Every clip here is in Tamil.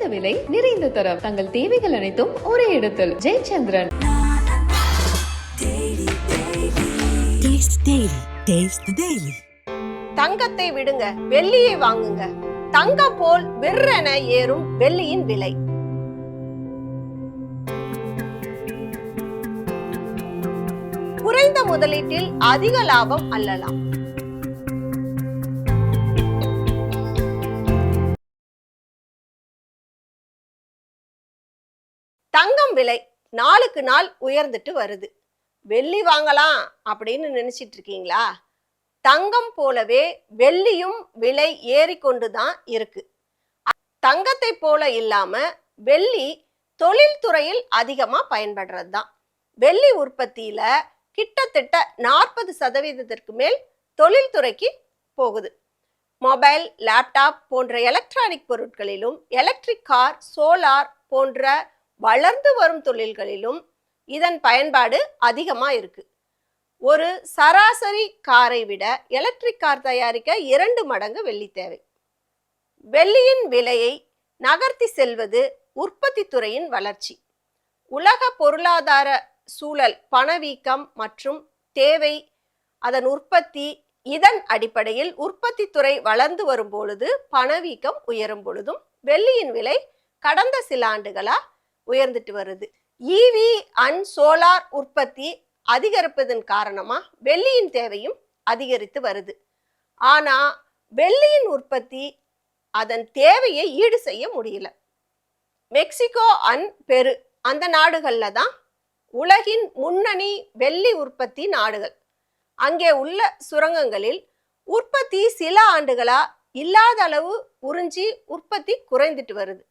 குறைந்த விலை நிறைந்த தரம். தங்கள் தேவைகள் அனைத்தும் ஒரே இடத்தில். ஜெயச்சந்திரன். தங்கத்தை விடுங்க வெள்ளியை வாங்குங்க. தங்கம் போல் விற்றென ஏறும் வெள்ளியின் விலை. குறைந்த முதலீட்டில் அதிக லாபம் அல்லலாம். தங்கம் விலை நாளுக்கு நாள் உயர்ந்துட்டு வருது. வெள்ளி வாங்கலாம் அப்படின்னு நினைச்சிட்டு இருக்கீங்களா? தங்கம் போலவே வெள்ளியும் விலை ஏறிக்கொண்டு தான் இருக்கு. தங்கத்தை போல இல்லாம வெள்ளி தொழில்துறையில் அதிகமா பயன்படுறது தான் வெள்ளி உற்பத்தியில கிட்டத்தட்ட நாற்பது சதவீதத்திற்கு மேல் தொழில்துறைக்கு போகுது. மொபைல் லேப்டாப் போன்ற எலக்ட்ரானிக் பொருட்களிலும் எலக்ட்ரிக் கார் சோலார் போன்ற வளர்ந்து வரும் தொழில்களிலும் இதன் பயன்பாடு அதிகமாக இருக்கு. ஒரு சராசரி காரை விட எலக்ட்ரிக் கார் தயாரிக்க இரண்டு மடங்கு வெள்ளி தேவை. வெள்ளியின் விலையை நகர்த்தி செல்வது உற்பத்தி துறையின் வளர்ச்சி. உலக பொருளாதார சூழல் பணவீக்கம் மற்றும் தேவை அதன் உற்பத்தி இதன் அடிப்படையில் உற்பத்தி துறை வளர்ந்து வரும் பொழுது பணவீக்கம் உயரும் பொழுதும் வெள்ளியின் விலை கடந்த சில ஆண்டுகளா உயர்ந்துட்டு வருது. ஈவி அண்ட் சோலார் உற்பத்தி அதிகரிப்பதன் காரணமா வெள்ளியின் தேவையும் அதிகரித்து வருது. ஆனா வெள்ளியின் உற்பத்தி அதன் தேவையை ஈடு செய்ய முடியல. மெக்சிகோ அண்ட் பெரு அந்த நாடுகள்ல தான் உலகின் முன்னணி வெள்ளி உற்பத்தி நாடுகள். அங்கே உள்ள சுரங்கங்களில் உற்பத்தி சில ஆண்டுகளா இல்லாத அளவு உறிஞ்சி உற்பத்தி குறைந்துட்டு வருது.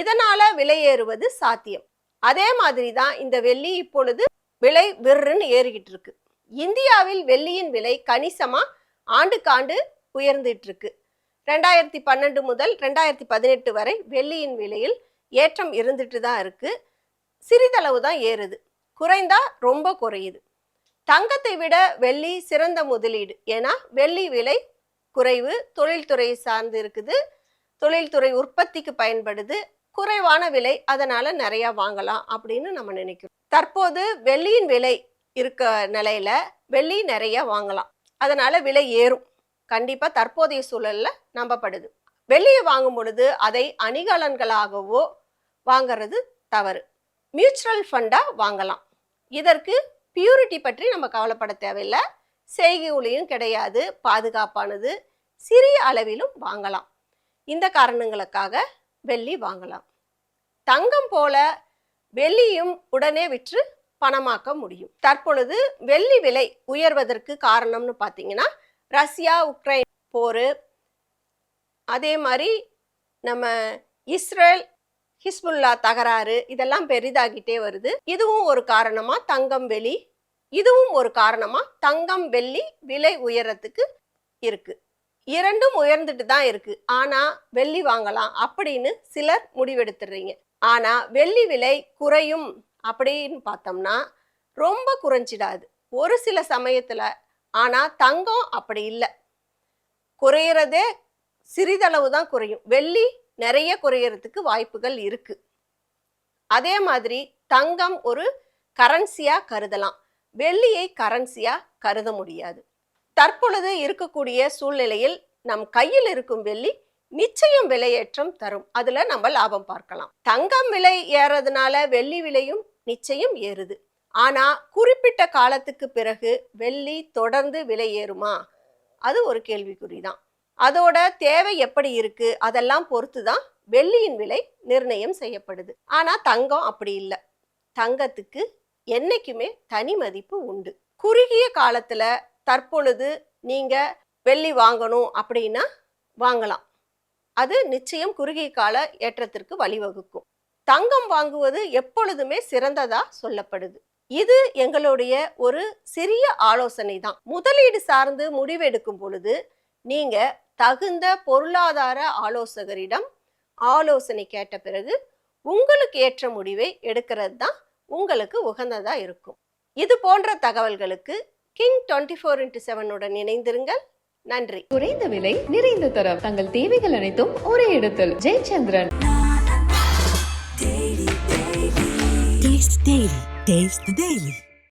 இதனால விலையேறுவது சாத்தியம். அதே மாதிரி தான் இந்த வெள்ளி இப்பொழுது விலை விற்றுன்னு ஏறிக்கிட்டு இருக்கு இந்தியாவில் வெள்ளியின் விலை கணிசமா ஆண்டுக்காண்டு உயர்ந்துட்டு இருக்கு ரெண்டாயிரத்தி பன்னெண்டு முதல் ரெண்டாயிரத்தி பதினெட்டு வரை வெள்ளியின் விலையில் ஏற்றம் இருந்துட்டு தான் இருக்கு. சிறிதளவு தான் ஏறுது. குறைந்தா ரொம்ப குறையுது. தங்கத்தை விட வெள்ளி சிறந்த முதலீடு. ஏன்னா வெள்ளி விலை குறைவு தொழில்துறையை சார்ந்து இருக்குது. தொழில்துறை உற்பத்திக்கு பயன்படுது. குறைவான விலை அதனால நிறைய வாங்கலாம் அப்படின்னு நம்ம நினைக்கிறோம். தற்போது வெள்ளியின் விலை இருக்க நிலையில வெள்ளி நிறைய வாங்கலாம். அதனால விலை ஏறும். கண்டிப்பா தற்போதைய சூழல்ல நம்பப்படுது. வெள்ளியை வாங்கும் பொழுது அதை அணிகலன்களாகவோ வாங்கிறது தவறு. மியூச்சுவல் ஃபண்டா வாங்கலாம். இதற்கு பியூரிட்டி பற்றி நம்ம கவலைப்பட தேவையில்லை. செய்கூலியும் கிடையாது பாதுகாப்பானது சிறிய அளவிலும் வாங்கலாம். இந்த காரணங்களுக்காக வெள்ளி வாங்கலாம். தங்கம் போல வெள்ளியும் உடனே விற்று பணமாக்க முடியும். தற்பொழுது வெள்ளி விலை உயர்வதற்கு காரணம்னு பார்த்தீங்கன்னா ரஷ்யா உக்ரைன் போர் அதே மாதிரி நம்ம இஸ்ரேல் ஹிஸ்புல்லா தகராறு இதெல்லாம் பெரிதாகிட்டே வருது. இதுவும் ஒரு காரணமா தங்கம் வெளி இதுவும் ஒரு காரணமா தங்கம் வெள்ளி விலை உயரத்துக்கு இருக்கு. இரண்டும் உயர்ந்துட்டு தான் இருக்கு. ஆனா வெள்ளி வாங்கலாம் அப்படின்னு சிலர் முடிவெடுத்துடுறீங்க. ஆனா வெள்ளி விலை குறையும் அப்படின்னு பார்த்தோம்னா ரொம்ப குறைஞ்சிடாது. ஒரு சில சமயத்துல. ஆனா தங்கம் அப்படி இல்லை. குறையிறதே சிறிதளவு தான் குறையும். வெள்ளி நிறைய குறையறதுக்கு வாய்ப்புகள் இருக்கு. அதே மாதிரி தங்கம் ஒரு கரன்சியா கருதலாம். வெள்ளியை கரன்சியா கருத முடியாது. தற்பொழுது இருக்கக்கூடிய சூழ்நிலையில் நம் கையில் இருக்கும் வெள்ளி நிச்சயம் விலையேற்றம் தரும். அதுல நம்ம லாபம் பார்க்கலாம். தங்கம் விலை ஏறதுனால வெள்ளி விலையும் நிச்சயம் ஏறுது. ஆனா குறிப்பிட்ட காலத்துக்கு பிறகு வெள்ளி தொடர்ந்து விலை ஏறுமா? அது ஒரு கேள்விக்குறிதான். அதோட தேவை எப்படி இருக்கு? அதெல்லாம் பொறுத்து தான் வெள்ளியின் விலை நிர்ணயம் செய்யப்படுது. ஆனா தங்கம் அப்படி இல்லை. தங்கத்துக்கு என்னைக்குமே தனி மதிப்பு உண்டு. குறுகிய காலத்துல தற்பொழுது நீங்கள் வெள்ளி வாங்கணும் அப்படின்னா வாங்கலாம். அது நிச்சயம் குறுகிய கால ஏற்றத்திற்கு வழிவகுக்கும். தங்கம் வாங்குவது எப்பொழுதுமே சிறந்ததாக சொல்லப்படுது. இது எங்களுடைய ஒரு சிறிய ஆலோசனை தான். முதலீடு சார்ந்து முடிவெடுக்கும் பொழுது நீங்க தகுந்த பொருளாதார ஆலோசகரிடம் ஆலோசனை கேட்ட பிறகு உங்களுக்கு ஏற்ற முடிவை எடுக்கிறது தான் உங்களுக்கு உகந்ததாக இருக்கும். இது போன்ற தகவல்களுக்கு கிங் டுவெண்ட்டி ஃபோர் இன்ட்டு செவனுடன் இணைந்திருங்கள் நன்றி குறைந்த விலை நிறைந்த தரம் தங்கள் தேவைகள் அனைத்தும் ஒரே இடத்தில் Jayachandran Taste Daily. Taste the Daily.